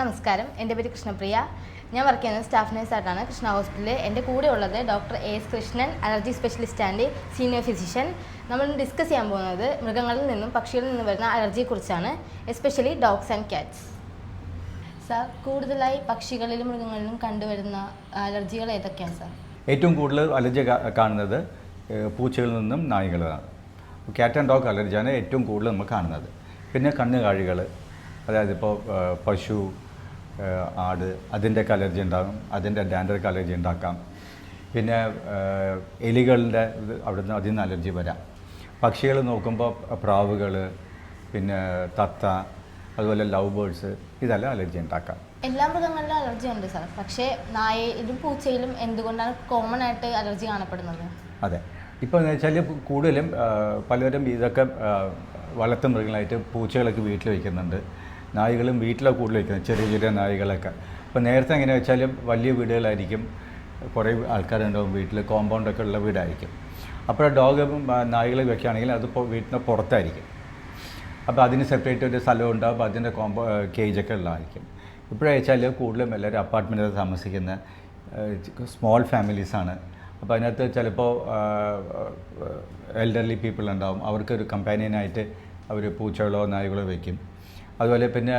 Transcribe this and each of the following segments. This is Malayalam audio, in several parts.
നമസ്കാരം. എന്റെ പേര് കൃഷ്ണപ്രിയ. ഞാൻ വർക്ക് ചെയ്യുന്നത് സ്റ്റാഫ് നേഴ്സായിട്ടാണ് കൃഷ്ണ ഹോസ്പിറ്റലിൽ എന്റെ കൂടെ ഉള്ളത് doctor A S Krishnan allergy specialist and senior physician നമ്മൾ ഡിസ്കസ് ചെയ്യാൻ പോകുന്നത് മൃഗങ്ങളിൽ നിന്നും പക്ഷികളിൽ നിന്നും വരുന്ന അലർജിയെക്കുറിച്ചാണ് especially dogs and cats sir കൂടുതലായി പക്ഷികളിലും മൃഗങ്ങളിലും കണ്ടുവരുന്ന അലർജികൾ ഏതൊക്കെയാണ് സാർ ഏറ്റവും കൂടുതൽ അലർജി കാണുന്നത് പൂച്ചകളിൽ നിന്നും നായ്കളാണ് ക്യാറ്റ് ആൻഡ് ഡോഗ് അലർജിയാണ് ഏറ്റവും കൂടുതൽ നമ്മൾ കാണുന്നത്. പിന്നെ കണ്ണുകാഴികൾ അതായത് ഇപ്പോൾ പശു ആട് അതിന്റെ അലർജി ഉണ്ടാകും അതിന്റെ ഡാൻഡർക്ക് അലർജി ഉണ്ടാക്കാം. പിന്നെ എലികളുടെ ഇത് അവിടുന്ന് അതിൽ നിന്ന് അലർജി വരാം. പക്ഷികൾ നോക്കുമ്പോൾ പ്രാവുകൾ പിന്നെ തത്ത അതുപോലെ ലവ് ബേർഡ്സ് ഇതെല്ലാം അലർജി ഉണ്ടാക്കാം. എല്ലാ മൃഗങ്ങളിലും അലർജി ഉണ്ട് സാർ. പക്ഷേ നായയിലും പൂച്ചയിലും എന്തുകൊണ്ടാണ് കോമൺ ആയിട്ട് അലർജി കാണപ്പെടുന്നത്? അതെ. ഇപ്പോൾ എന്ന് വെച്ചാൽ കൂടുതലും പലരും ഇതൊക്കെ വളർത്തു മൃഗങ്ങളായിട്ട് പൂച്ചകളൊക്കെ വീട്ടിൽ വയ്ക്കുന്നുണ്ട്. നായ്കളും വീട്ടിലെ കൂടുതലിരിക്കുന്നത് ചെറിയ ചെറിയ നായ്കളൊക്കെ. അപ്പോൾ നേരത്തെ എങ്ങനെ വെച്ചാൽ വലിയ വീടുകളായിരിക്കും. കുറേ ആൾക്കാരുണ്ടാവും വീട്ടിൽ കോമ്പൗണ്ടൊക്കെ ഉള്ള വീടായിരിക്കും. അപ്പോൾ ഡോഗ് നായ്കളെ വെക്കുകയാണെങ്കിൽ അത് വീട്ടിന്റെ പുറത്തായിരിക്കും. അപ്പോൾ അതിന് സെപ്പറേറ്റ് ഒരു സ്ഥലം ഉണ്ടാവും അപ്പോൾ അതിന്റെ കോമ്പോ കേജൊക്കെ ഉള്ളതായിരിക്കും. ഇപ്പോഴയച്ചാൽ കൂടുതലും എല്ലാവരും അപ്പാർട്ട്മെന്റിൽ താമസിക്കുന്ന സ്മോൾ ഫാമിലീസാണ് അപ്പോൾ അതിനകത്ത് ചിലപ്പോൾ എൽഡർലി പീപ്പിൾ ഉണ്ടാവും. അവർക്കൊരു കമ്പാനിയനായിട്ട് അവർ പൂച്ചകളോ നായ്കളോ വയ്ക്കും അതുപോലെ പിന്നെ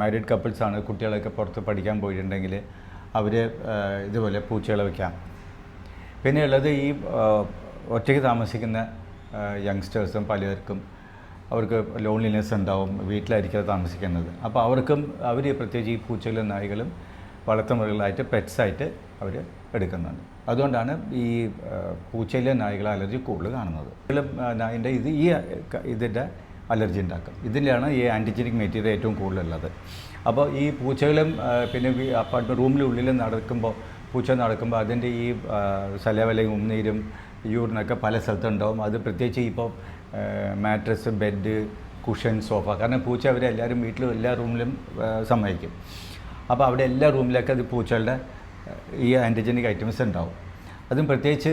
മാരീഡ് കപ്പിൾസാണ് കുട്ടികളൊക്കെ പുറത്ത് പഠിക്കാൻ പോയിട്ടുണ്ടെങ്കിൽ അവർ ഇതുപോലെ പൂച്ചകളെ വയ്ക്കാം പിന്നെ ഉള്ളത് ഈ ഒറ്റയ്ക്ക് താമസിക്കുന്ന യങ്സ്റ്റേഴ്സും പലർക്കും അവർക്ക് ലോൺലിനെസ് ഉണ്ടാവും വീട്ടിലായിരിക്കാതെ താമസിക്കുന്നത്. അപ്പോൾ അവർക്കും അവർ പ്രത്യേകിച്ച് ഈ പൂച്ചകളും നായ്കളും വളർത്തുമൃഗങ്ങളായിട്ട് പെറ്റ്സായിട്ട് അവർ എടുക്കുന്നുണ്ട്. അതുകൊണ്ടാണ് ഈ പൂച്ചയിലെ നായ്കളെ അലർജി കൂടുതൽ കാണുന്നത്. നായിന്റെ ഇത് ഈ ഇതിന്റെ അലർജി ഉണ്ടാക്കും. ഇതിലാണ് ഈ ആന്റിജനിക് മെറ്റീരിയൽ ഏറ്റവും കൂടുതലുള്ളത്. അപ്പോൾ ഈ പൂച്ചകളും പിന്നെ അപ്പാർട്ട്മെന്റ് റൂമിനുള്ളിൽ നടക്കുമ്പോൾ പൂച്ച നടക്കുമ്പോൾ അതിന്റെ ഈ സലവലയും ഉമ്മനീരും യൂറിനൊക്കെ പല സ്ഥലത്തുണ്ടാവും. അത് പ്രത്യേകിച്ച് ഇപ്പോൾ മാട്രസ് ബെഡ് കുഷൻ സോഫ. കാരണം പൂച്ച അവരെ എല്ലാവരും വീട്ടിലും എല്ലാ റൂമിലും സമ്മതിക്കും. അപ്പോൾ അവിടെ എല്ലാ റൂമിലൊക്കെ അത് പൂച്ചകളുടെ ഈ ആന്റിജനിക് ഐറ്റംസ് ഉണ്ടാവും. അതും പ്രത്യേകിച്ച്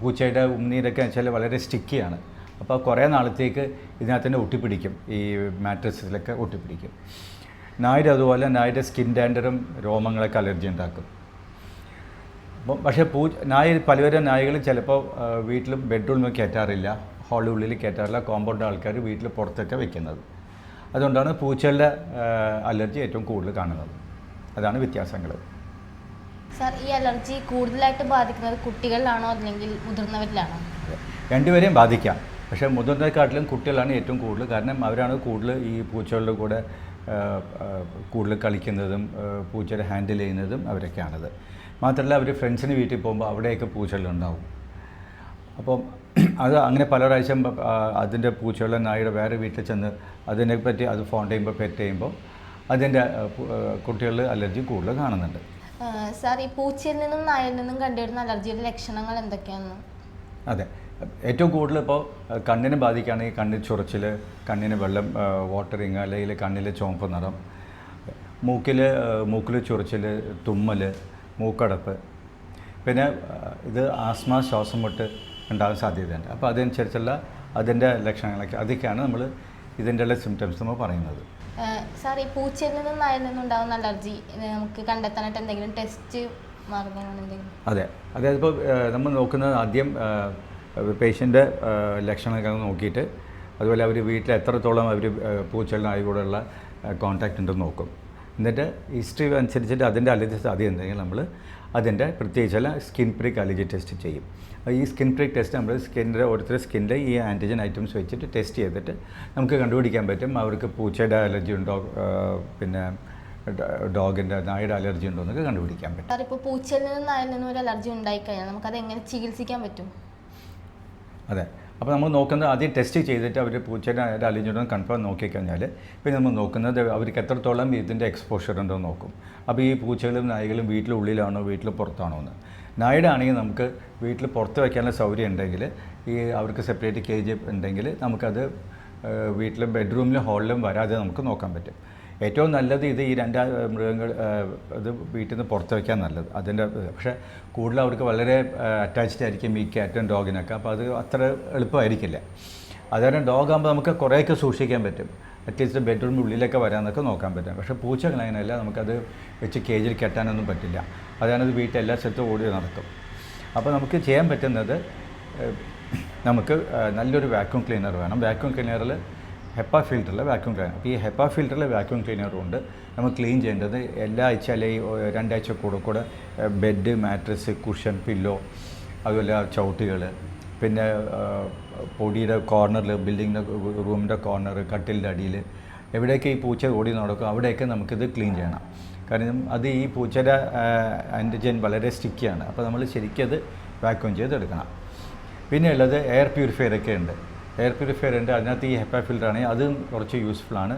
പൂച്ചയുടെ ഉമ്മനീരൊക്കെ വെച്ചാൽ വളരെ സ്റ്റിക്കിയാണ് അപ്പോൾ കുറേ നാളത്തേക്ക് ഇതിനകത്ത് ഒട്ടിപ്പിടിക്കും. ഈ മാട്രസിലൊക്കെ ഒട്ടിപ്പിടിക്കും. നായുടെ അതുപോലെ നായുടെ സ്കിൻ ഡാൻഡറും രോമങ്ങളൊക്കെ അലർജി ഉണ്ടാക്കും. അപ്പം പക്ഷേ പൂ നായ പലവരും നായകൾ ചിലപ്പോൾ വീട്ടിലും ബെഡ്റൂമിൽ കയറ്റാറില്ല. ഹാളിൽ ഉള്ളിൽ കയറ്റാറില്ല. കോമ്പൗണ്ട് ആൾക്കാർ വീട്ടിൽ പുറത്തൊക്കെ വെക്കുന്നത്. അതുകൊണ്ടാണ് പൂച്ചകളുടെ അലർജി ഏറ്റവും കൂടുതൽ കാണുന്നത്. അതാണ് വ്യത്യാസങ്ങൾ. സാർ ഈ അലർജി കൂടുതലായിട്ട് ബാധിക്കുന്നത് കുട്ടികളിലാണോ? അല്ലെങ്കിൽ മുതിർന്നവരിലാണോ? രണ്ടുപേരെയും ബാധിക്കാം. പക്ഷേ മുതിർന്നതിനെക്കാട്ടിലും കുട്ടികളാണ് ഏറ്റവും കൂടുതൽ. കാരണം അവരാണ് കൂടുതൽ ഈ പൂച്ചകളുടെ കൂടെ കൂടുതൽ കളിക്കുന്നതും പൂച്ചയുടെ ഹാൻഡിൽ ചെയ്യുന്നതും അവരൊക്കെയാണത്. മാത്രമല്ല അവർ ഫ്രണ്ട്സിന് വീട്ടിൽ പോകുമ്പോൾ അവിടെയൊക്കെ പൂച്ചകളുണ്ടാവും. അപ്പം അത് അങ്ങനെ പല പ്രാവശ്യം അതിന്റെ പൂച്ചകളുടെ നായുടെ വേറെ വീട്ടിൽ ചെന്ന് അതിനെപ്പറ്റി അത് ഫോൺ ചെയ്യുമ്പോൾ പെറ്റ് ചെയ്യുമ്പോൾ അതിന്റെ കുട്ടികളിൽ അലർജി കൂടുതൽ കാണുന്നുണ്ട്. സാർ ഈ പൂച്ചയിൽ നിന്നും നായയിൽ നിന്നും കണ്ടുവരുന്ന അലർജിയുടെ ലക്ഷണങ്ങൾ എന്തൊക്കെയാണ്? അതെ. ഏറ്റവും കൂടുതൽ ഇപ്പോൾ കണ്ണിനെ ബാധിക്കുകയാണെങ്കിൽ കണ്ണിൽ ചൊറിച്ചിൽ കണ്ണിന് വെള്ളം വാട്ടറിങ് അല്ലെങ്കിൽ കണ്ണിൽ ചുവപ്പ് നിറം മൂക്കിൽ മൂക്കിൽ ചൊറിച്ചിൽ തുമ്മൽ മൂക്കടപ്പ്. പിന്നെ ഇത് ആസ്മ ശ്വാസം മുട്ട് ഉണ്ടാകാൻ സാധ്യതയുണ്ട്. അപ്പോൾ അതനുസരിച്ചുള്ള അതിന്റെ ലക്ഷണങ്ങളൊക്കെ അതൊക്കെയാണ് നമ്മൾ ഇതിന്റെ ഉള്ള സിംറ്റംസ് നമ്മൾ പറയുന്നത്. സാർ ഈ പൂച്ചയിൽ നിന്നും നായിൽ നിന്നും ഉണ്ടാകുന്ന അലർജി നമുക്ക് കണ്ടെത്താനായിട്ട് എന്തെങ്കിലും ടെസ്റ്റ് മാർഗങ്ങളുണ്ടെങ്കിൽ അതെ. അതായത് ഇപ്പോൾ നമ്മൾ നോക്കുന്നത് ആദ്യം പേഷ്യന്റെ ലക്ഷണങ്ങൾ നോക്കിയിട്ട് അതുപോലെ അവർ വീട്ടിൽ എത്രത്തോളം അവർ പൂച്ചകളുമായി ആയിക്കൂടെയുള്ള കോൺടാക്റ്റ് ഉണ്ടെന്ന് നോക്കും. എന്നിട്ട് ഹിസ്റ്ററി അനുസരിച്ചിട്ട് അതിന്റെ അലർജി സാധ്യത ഉണ്ടെങ്കിൽ നമ്മൾ അതിന്റെ ചില സ്കിൻ പ്രിക് അലർജി ടെസ്റ്റ് ചെയ്യും. ഈ സ്കിൻ പ്രിക് ടെസ്റ്റ് നമ്മൾ സ്കിന്നിന്റെ ഓരോരുത്തരുടെ സ്കിന്നിന്റെ ഈ ആന്റിജൻ ഐറ്റംസ് വെച്ചിട്ട് ടെസ്റ്റ് ചെയ്തിട്ട് നമുക്ക് കണ്ടുപിടിക്കാൻ പറ്റും. അവർക്ക് പൂച്ചയുടെ അലർജി ഉണ്ടോ പിന്നെ ഡോഗിന്റെ നായുടെ അലർജി ഉണ്ടോ എന്നൊക്കെ കണ്ടുപിടിക്കാൻ പറ്റും. സാർ ഇപ്പോൾ പൂച്ചയിൽ നിന്നും നായയിൽ നിന്നും അലർജി ഉണ്ടായിക്കഴിഞ്ഞാൽ നമുക്കത് എങ്ങനെ ചികിത്സിക്കാൻ പറ്റും? അതെ. അപ്പോൾ നമ്മൾ നോക്കുന്നത് ആദ്യം ടെസ്റ്റ് ചെയ്തിട്ട് അവർ പൂച്ചയുടെ എന്ന് കൺഫേം നോക്കിക്കഴിഞ്ഞാൽ പിന്നെ നമ്മൾ നോക്കുന്നത് അവർക്ക് എത്രത്തോളം ഇതിന്റെ എക്സ്പോഷർ ഉണ്ടോ നോക്കും. അപ്പോൾ ഈ പൂച്ചകളും നായകളും വീട്ടിലുള്ളിലാണോ വീട്ടിൽ പുറത്താണോ എന്ന്. നായുടെ ആണെങ്കിൽ നമുക്ക് വീട്ടിൽ പുറത്ത് വയ്ക്കാനുള്ള സൗകര്യം ഉണ്ടെങ്കിൽ ഈ അവർക്ക് സെപ്പറേറ്റ് കേജ് ഉണ്ടെങ്കിൽ നമുക്കത് വീട്ടിലും ബെഡ്റൂമിലും ഹാളിലും വരാതെ നമുക്ക് നോക്കാൻ പറ്റും. ഏറ്റവും നല്ലത് ഇത് ഈ രണ്ട് മൃഗങ്ങൾ അത് ഇത് വീട്ടിൽ നിന്ന് പുറത്ത് വയ്ക്കാൻ നല്ലത്. അതിന്റെ പക്ഷേ കൂടുതൽ അവർക്ക് വളരെ അറ്റാച്ച്ഡ് ആയിരിക്കും ഈ ക്യാറ്റും ഡോഗിനൊക്കെ അപ്പോൾ അത് അത്ര എളുപ്പമായിരിക്കില്ല. അതുകാരണം ഡോഗ് ആകുമ്പോൾ നമുക്ക് കുറേയൊക്കെ സൂക്ഷിക്കാൻ പറ്റും. അറ്റ്ലീസ്റ്റ് ബെഡ്റൂമിന്റെ ഉള്ളിലൊക്കെ വരാമെന്നൊക്കെ നോക്കാൻ പറ്റും. പക്ഷേ പൂച്ചകൾ അങ്ങനെയല്ല നമുക്കത് വെച്ച് കേജിൽ കെട്ടാനൊന്നും പറ്റില്ല. അതാണത് വീട്ടിൽ എല്ലാ സ്ഥലത്തും ഓടി നടക്കും. അപ്പോൾ നമുക്ക് ചെയ്യാൻ പറ്റുന്നത് നമുക്ക് നല്ലൊരു വാക്യൂം ക്ലീനർ വേണം. വാക്യൂം ക്ലീനറിൽ ഹെപ്പ ഫിൽറ്ററിലെ വാക്യൂം ക്ലീനർ അപ്പോൾ ഈ ഹെപ്പ ഫിൽറ്ററിലെ വാക്യൂം ക്ലീനറും ഉണ്ട്. നമ്മൾ ക്ലീൻ ചെയ്യേണ്ടത് എല്ലാ ആഴ്ച അല്ലെങ്കിൽ രണ്ടാഴ്ച കൂടെ കൂടെ ബെഡ് മാട്രസ് കുഷൻ പില്ലോ അതുപോലെ ചവിട്ടുകൾ. പിന്നെ പൊടിയുടെ കോർണറിൽ ബിൽഡിങ്ങിന്റെ റൂമിന്റെ കോർണർ കട്ടിലിന്റെ അടിയിൽ. എവിടെയൊക്കെ ഈ പൂച്ച ഓടി നടക്കും അവിടെയൊക്കെ നമുക്കിത് ക്ലീൻ ചെയ്യണം. കാരണം അത് ഈ പൂച്ചയുടെ ആന്റിജൻ വളരെ സ്റ്റിക്കിയാണ് അപ്പോൾ നമ്മൾ ശരിക്കും അത് വാക്യൂം ചെയ്തെടുക്കണം. പിന്നെയുള്ളത് എയർ പ്യൂരിഫയർ ഒക്കെ ഉണ്ട്. എയർ പ്യൂരിഫയർ ഉണ്ട് അതിനകത്ത് ഈ ഹെപ്പ ഫിൽറ്റർ ആണെങ്കിൽ അതും കുറച്ച് യൂസ്ഫുൾ ആണ്.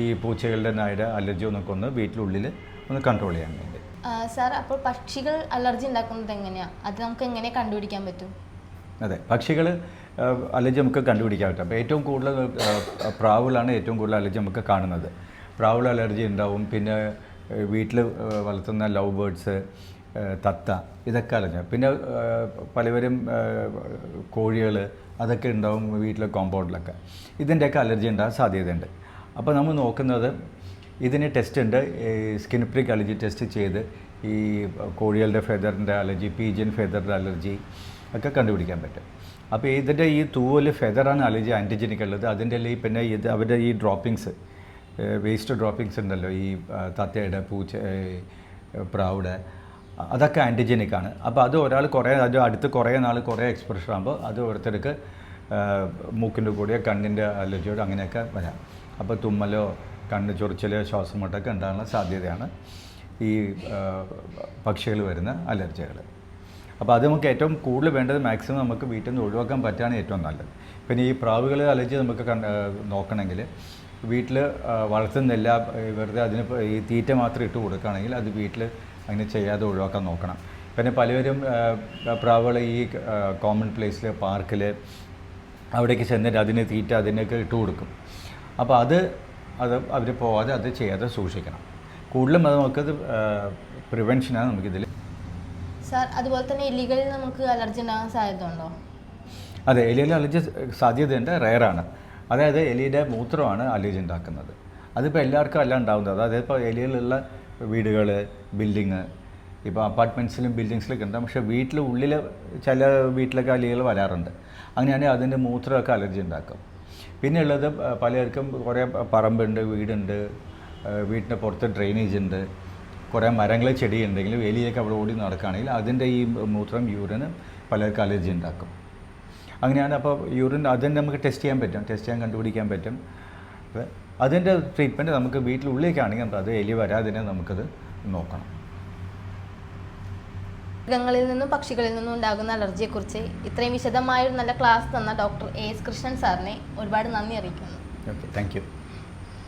ഈ പൂച്ചകളുടെ നായുടെ അലർജി ഒന്നൊക്കെ ഒന്ന് വീട്ടിലുള്ളിൽ ഒന്ന് കൺട്രോൾ ചെയ്യാൻ വേണ്ടി. സാർ അപ്പോൾ പക്ഷികൾ അലർജി ഉണ്ടാക്കുന്നത് എങ്ങനെയാണ് അത് നമുക്ക് എങ്ങനെ കണ്ടുപിടിക്കാൻ പറ്റും? അതെ പക്ഷികൾ അലർജി നമുക്ക് കണ്ടുപിടിക്കാൻ പറ്റും. അപ്പോൾ ഏറ്റവും കൂടുതൽ പ്രാവുകളാണ് ഏറ്റവും കൂടുതൽ അലർജി നമുക്ക് കാണുന്നത്. പ്രാവുകൾ അലർജി ഉണ്ടാവും. പിന്നെ വീട്ടിൽ വളർത്തുന്ന ലവ് ബേർഡ്സ് തത്ത ഇതൊക്കെ അലഞ്ഞ. പിന്നെ പലവരും കോഴികൾ അതൊക്കെ ഉണ്ടാവും വീട്ടിലെ കോമ്പൗണ്ടിലൊക്കെ. ഇതിന്റെയൊക്കെ അലർജി ഉണ്ടാകാൻ സാധ്യതയുണ്ട്. അപ്പോൾ നമ്മൾ നോക്കുന്നത് ഇതിന് ടെസ്റ്റ് ഉണ്ട്. സ്കിൻ പ്രിക് അലർജി ടെസ്റ്റ് ചെയ്ത് ഈ കോഴികളുടെ ഫെദറിന്റെ അലർജി പീജിയൻ ഫെദറിന്റെ അലർജി ഒക്കെ കണ്ടുപിടിക്കാൻ പറ്റും. അപ്പോൾ ഇതിന്റെ ഈ തൂവൽ ഫെദറാണ് അലർജി ആന്റിജനിക് ഉള്ളത്. അതിന്റെ ഈ പിന്നെ ഇത് അവരുടെ ഈ ഡ്രോപ്പിങ്സ് വേസ്റ്റ് ഡ്രോപ്പിങ്സ് ഉണ്ടല്ലോ ഈ തത്തയുടെ പൂച്ച പ്രാവുടെ. അതൊക്കെ ആന്റിജനിക് ആണ്. അപ്പോൾ അത് ഒരാൾ കുറേ അത് അടുത്ത് കുറേ നാൾ കുറേ എക്സ്പ്രഷൻ ആകുമ്പോൾ അത് ഓരോരുത്തർക്ക് മൂക്കിന്റെ കൂടിയോ കണ്ണിന്റെ അലർജിയോട് അങ്ങനെയൊക്കെ വരാം. അപ്പോൾ തുമ്മലോ കണ്ണ് ചൊറിച്ചലോ ശ്വാസം മുട്ടൊക്കെ ഉണ്ടാകാനുള്ള സാധ്യതയാണ് ഈ പക്ഷികൾ വരുന്ന അലർജികൾ. അപ്പോൾ അത് നമുക്ക് ഏറ്റവും കൂടുതൽ വേണ്ടത് മാക്സിമം നമുക്ക് വീട്ടിൽ നിന്ന് ഒഴിവാക്കാൻ പറ്റുകയാണ് ഏറ്റവും നല്ലത്. പിന്നെ ഈ പ്രാവുകൾ അലർജി നമുക്ക് കണ്ട് നോക്കണമെങ്കിൽ വീട്ടിൽ വളർത്തുന്നില്ല വെറുതെ അതിന് ഈ തീറ്റ മാത്രം ഇട്ട് കൊടുക്കുകയാണെങ്കിൽ അത് വീട്ടിൽ അങ്ങനെ ചെയ്യാതെ ഒഴിവാക്കാൻ നോക്കണം. പിന്നെ പലവരും പ്രാവുകൾ ഈ കോമൺ പ്ലേസിൽ പാർക്കിൽ അവിടേക്ക് ചെന്നിട്ട് അതിന് തീറ്റ അതിനൊക്കെ ഇട്ട് കൊടുക്കും. അപ്പോൾ അത് അത് അവർ പോവാതെ അത് ചെയ്യാതെ സൂക്ഷിക്കണം. കൂടുതലും അത് നമുക്കത് പ്രിവെൻഷനാണ് നമുക്കിതിൽ സാർ അതുപോലെ തന്നെ എലികളിൽ നമുക്ക് അലർജി ഉണ്ടാകാൻ സാധ്യത ഉണ്ടോ അതെ എലിയിൽ അലർജി സാധ്യതയുണ്ട് റയറാണ് അതായത് എലിയുടെ മൂത്രമാണ് അലർജി ഉണ്ടാക്കുന്നത്. അതിപ്പോൾ എല്ലാവർക്കും അല്ല ഉണ്ടാകുന്നത് അതായത് ഇപ്പോൾ എലിയിലുള്ള വീടുകൾ ബിൽഡിങ്. ഇപ്പോൾ അപ്പാർട്ട്മെന്റ്സിലും ബിൽഡിങ്സിലൊക്കെ ഉണ്ട്. പക്ഷേ വീട്ടിൽ ഉള്ളിൽ ചില വീട്ടിലൊക്കെ അലികൾ വരാറുണ്ട്. അങ്ങനെയാണെങ്കിൽ അതിന്റെ മൂത്രമൊക്കെ അലർജി ഉണ്ടാക്കും. പിന്നെ ഉള്ളത് പലർക്കും കുറേ പറമ്പുണ്ട് വീടുണ്ട് വീടിന്റെ പുറത്ത് ഡ്രെയിനേജ് ഉണ്ട്. കുറേ മരങ്ങൾ ചെടി ഉണ്ടെങ്കിൽ വേലിയൊക്കെ അവിടെ ഓടി നടക്കുകയാണെങ്കിൽ അതിന്റെ ഈ മൂത്രം യൂറിന് പലർക്കും അലർജി ഉണ്ടാക്കും. അങ്ങനെയാണ് അപ്പോൾ യൂറിൻ അതിന് നമുക്ക് ടെസ്റ്റ് ചെയ്യാൻ പറ്റും. ടെസ്റ്റ് ചെയ്യാൻ കണ്ടുപിടിക്കാൻ പറ്റും. അപ്പോൾ അതിന്റെ ട്രീറ്റ്മെന്റ് നമുക്ക് വീട്ടിലുള്ളിലേക്കാണെങ്കിൽ നമുക്ക് അത് എലി വരാതിനെ നമുക്കത് നോക്കണം. മൃഗങ്ങളിൽ നിന്നും പക്ഷികളിൽ നിന്നും ഉണ്ടാകുന്ന അലർജിയെക്കുറിച്ച് ഇത്രയും വിശദമായ ഒരു നല്ല ക്ലാസ് തന്ന ഡോക്ടർ എ എസ് കൃഷ്ണൻ സാറിനെ ഒരുപാട് നന്ദി അറിയിക്കുന്നു. Okay thank you